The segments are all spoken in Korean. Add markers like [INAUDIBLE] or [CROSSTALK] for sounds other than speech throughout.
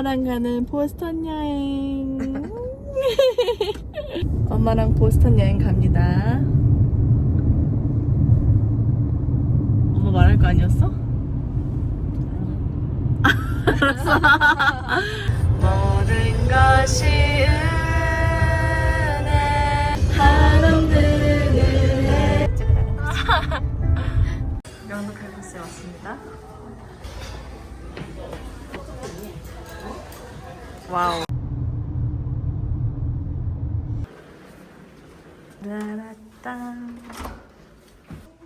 엄마랑 가는 보스턴 여행. [LAUGHS] 엄마랑 보스턴 여행 갑니다. 엄마 말할 거 아니었어? 알았어. 모든 것이 은혜 한없는 은혜 명도 칼국수에 왔습니다. 와우. 라라땅.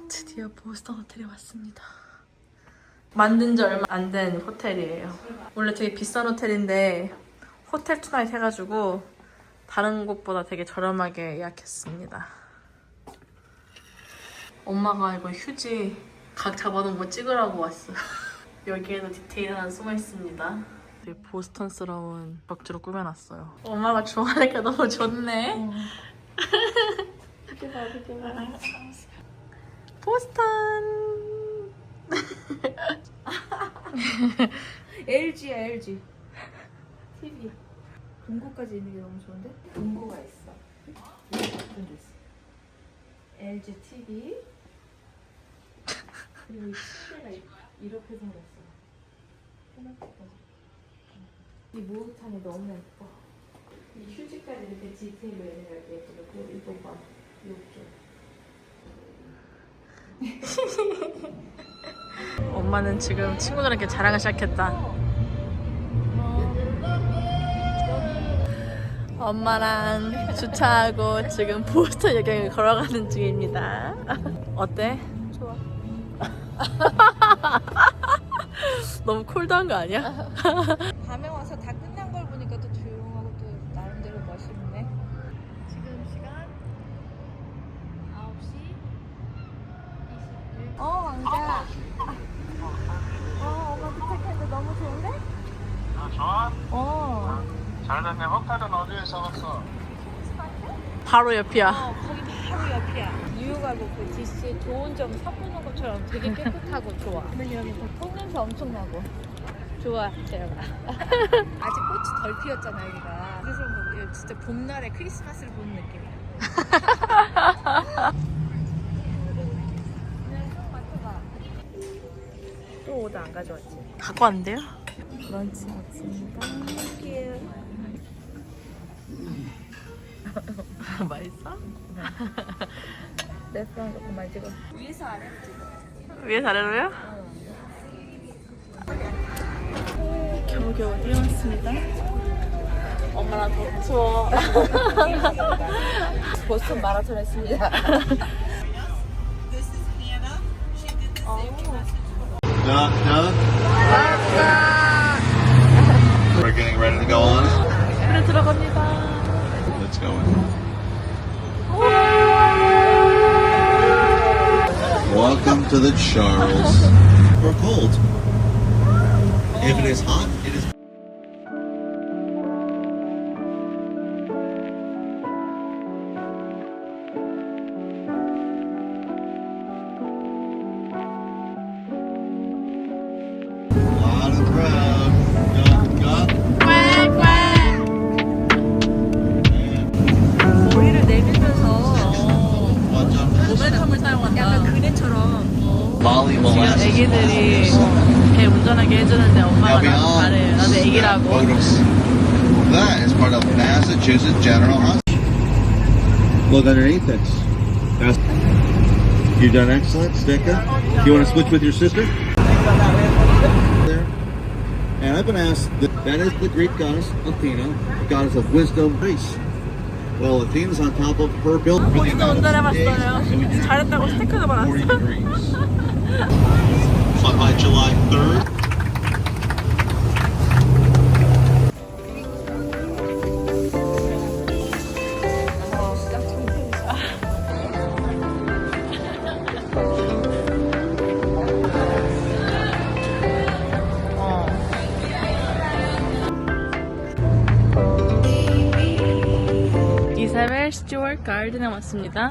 드디어 보스턴 호텔에 왔습니다. 만든 지 얼마 안 된 호텔이에요. 원래 되게 비싼 호텔인데 호텔 투나잇 해가지고 다른 곳보다 되게 저렴하게 예약했습니다. 엄마가 이거 휴지 각 잡아놓은 거 찍으라고 왔어요. [LAUGHS] 여기에도 디테일 하나 숨어 있습니다. 되게 보스턴스러운 벽지로 꾸며놨어요. 엄마가 좋아하니까 너무 좋네. 보스턴. LG야 LG TV 동고까지 있는 게 너무 좋은데? 동고가 있어 이런 데 있어 LG TV 그리고 이 시계가 이- 이렇게 생겼어 해놨거든. 이 목욕탕이 너무 예뻐 이 휴지까지 이렇게 디테일로 해내가 예쁘고 그리고 이거 봐 이쪽 엄마는 지금 친구들에게 자랑을 시작했다. 엄마랑 주차하고 지금 보스턴 여행을 걸어가는 중입니다. [LAUGHS] 어때? 좋아 [LAUGHS] 너무 콜드한 거 아니야? [LAUGHS] 밤에 와서 다 끝난 걸 보니까 또 조용하고 또 나름대로 멋있네. 지금 시간 9시 21분. 어, 왕자. 어, 엄마 도착했는데 너무 좋은데? 아, 좋아? 어. 잘 됐네. 호텔은 어디에서 왔어? 바로 옆이야. 어, 거기 바로 옆이야. 뉴욕하고 그 DC 좋은 점 선보는 것처럼 되게 [LAUGHS] 깨끗하고 좋아. 근데 여기 똥냄새 엄청 나고. 좋아, 재영아. [LAUGHS] 아직 꽃이 덜 피었잖아, 여기가. 그래서 뭐 이거 진짜 봄날에 크리스마스를 보는 느낌이야. [LAUGHS] 또 오다 안 가져왔지? 갖고 왔는데요? 런치 먹습니다. 땡큐. [LAUGHS] 맛있어? 레스토랑 조금만 찍어. 위에서 아래로 찍어. 위에 아래로요? 겨우겨우 뛰어왔습니다. 엄마랑 더 추워. [LAUGHS] 보스턴 마라톤 했습니다. Duck, duck. We're getting ready to go on. 그래 들어갑니다. Let's go in. Welcome to the Charles. Or cold. If it is hot, it 해주는데 엄마가 Now 나도 잘해. beyond 나도 that 애기라고. photos, that is part of Massachusetts General Hospital. Look underneath it. That's, you've done excellent, Sticka. You want to switch with your sister? There. And I've been asked, that, that is the Greek goddess Athena, goddess of wisdom, grace. Well, Athena's on top of her building. 진짜 운전해봤어요. 잘했다고 스티커도 40 받았어. degrees. Fun [LAUGHS] by July 3rd. 가든에 왔습니다.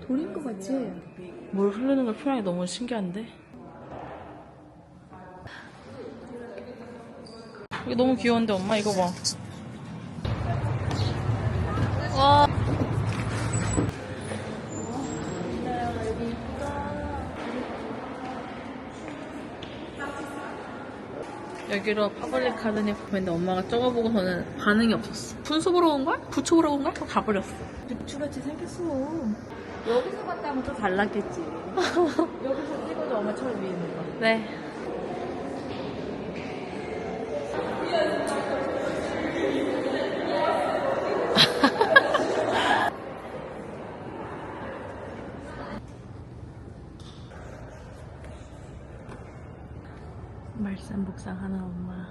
돌인 거 같지? 물 흐르는 걸 표현하기 너무 신기한데? 이게 너무 귀여운데 엄마 이거 봐. 와. 여기로 파블릭 가든이 보는데 엄마가 적어보고서는 반응이 없었어. 분수 보러 온 거야? 부초 보러 온 거야? 그럼 가버렸어. 부추같이 생겼어. 여기서 봤다면 또 달랐겠지. [LAUGHS] 여기서 찍어도 엄마 처음 위에 있는 거. 네. [LAUGHS] 말산 복상 하나 엄마.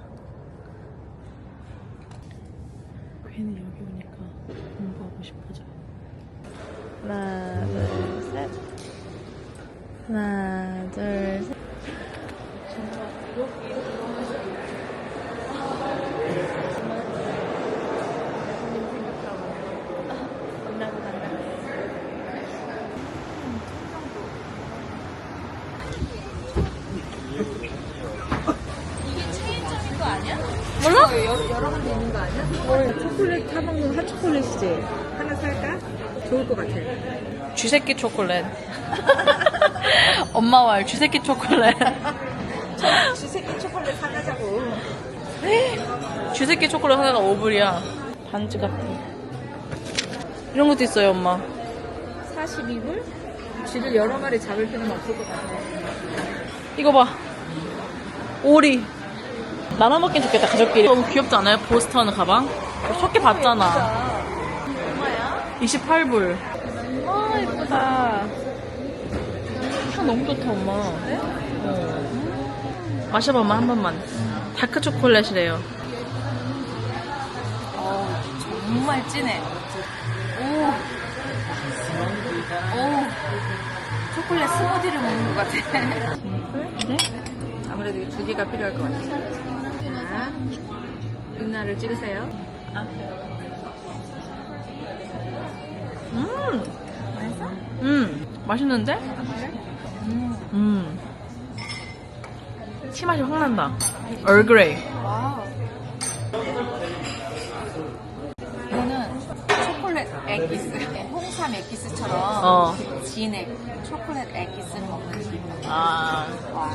괜히 여기 오니까 공부하고 싶어져. 하나, 둘, 셋. 하나, 둘, 셋. 몰라? 여러, 여러 군데 있는 거 아니야? 초콜릿 타먹는 핫초콜릿이지. 하나 살까? 좋을 것 같아. 쥐새끼 초콜릿. [LAUGHS] 엄마 말 쥐새끼 초콜릿. 쥐새끼 초콜릿 사가자고. [LAUGHS] 쥐새끼 초콜릿 하나가 5불이야. 반지 같아. 이런 것도 있어요, 엄마. 42불? 쥐를 여러 마리 잡을 필요는 없을 것 같아. 이거 봐. 오리. 나눠 먹긴 좋겠다, 가족끼리. 너무 귀엽지 않아요? 보스턴 가방? 속게 봤잖아. 얼마야? 28불. 아, 예쁘다. 향 너무 좋다, 엄마. 어. 마셔봐, 엄마, 한 번만. 다크 초콜릿이래요. 정말 진해. 오. 오. 초콜릿 스무디를 먹는 것 같아. 네? 아무래도 이두 개가 필요할 것 같아. 자, 은나를 찍으세요. 음, 맛있어? 음, 맛있는데? 음. 티 맛이 확 난다. 얼그레이. 이거는 초콜릿 액기스. 홍삼 액기스처럼 어. 진액 초콜릿 액기스를 먹는 기분. 아. 와.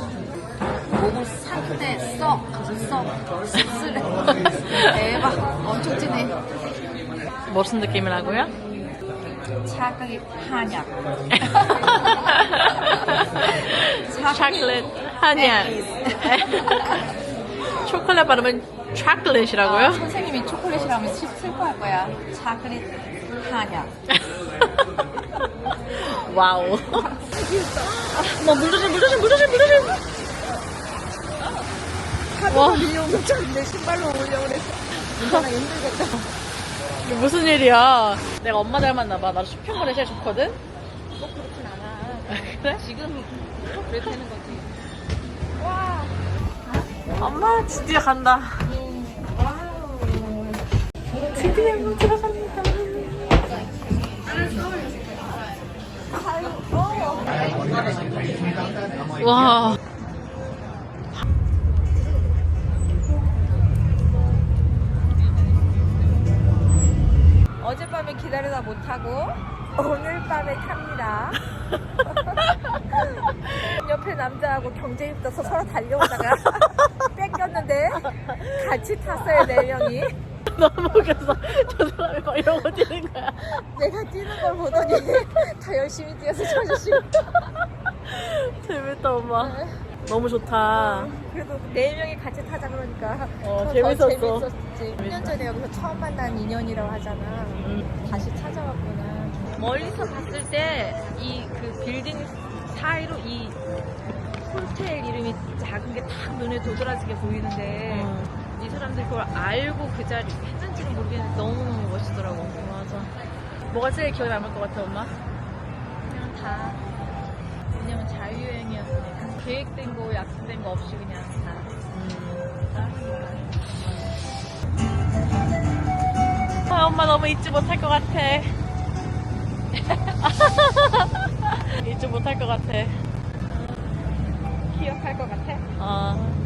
목을 산때 썩, 썩, 씁쓸해. [LAUGHS] 대박. 엄청 진해. 무슨 느낌이라고요? 차가기 한약. 초콜릿 한약. 초콜릿 발음은 초콜릿이라고요? 아, 선생님이 초콜릿이라면 슬- 슬퍼할 거야. 차크릿 한약. [LAUGHS] 와우. 엄마 물 조심, 물 조심, 물 조심, 물 조심. 와, 밀려온 것처럼 내 신발로 오려고 그랬어. [LAUGHS] 운전하기 힘들겠다. 이게 무슨 일이야? 내가 엄마 닮았나 봐. 나 쇼핑몰이 제일 좋거든? 꼭 그렇진 않아. 그래? 지금 그래 되는 거지. 엄마 드디어 간다. 드디어 들어갑니다. 와. 남자하고 경쟁이 붙어서 서로 달려오다가 [LAUGHS] 뺏겼는데 같이 탔어요 네 명이. [LAUGHS] 너무 웃겼어. 저 사람이 막 이러고 뛰는 거야. 내가 뛰는 걸 보더니 [LAUGHS] 다 열심히 뛰어서 저 아저씨. 재밌다, 엄마. 너무 좋다. 그래도 네 명이 같이 타자 그러니까 어, 더 재밌었어. 재밌었지. 1년 전에 여기서 처음 만난 인연이라고 하잖아. 음. 다시 찾아왔구나. 멀리서 봤을 때 이 그 빌딩 사이로 이 호텔 이름이 작은 게 딱 눈에 도드라지게 보이는데 음. 이 사람들이 그걸 알고 그 자리 했는지는 모르겠는데 너무너무 멋있더라고. 맞아. 뭐가 제일 기억에 남을 것 같아, 엄마? 그냥 다 왜냐면 자유여행이었으니까 계획된 거 약속된 거 없이 그냥 다 아, 엄마 너무 잊지 못할 것 같아. [LAUGHS] 잊지 못할 것 같아. 기억할 것 같아? 아.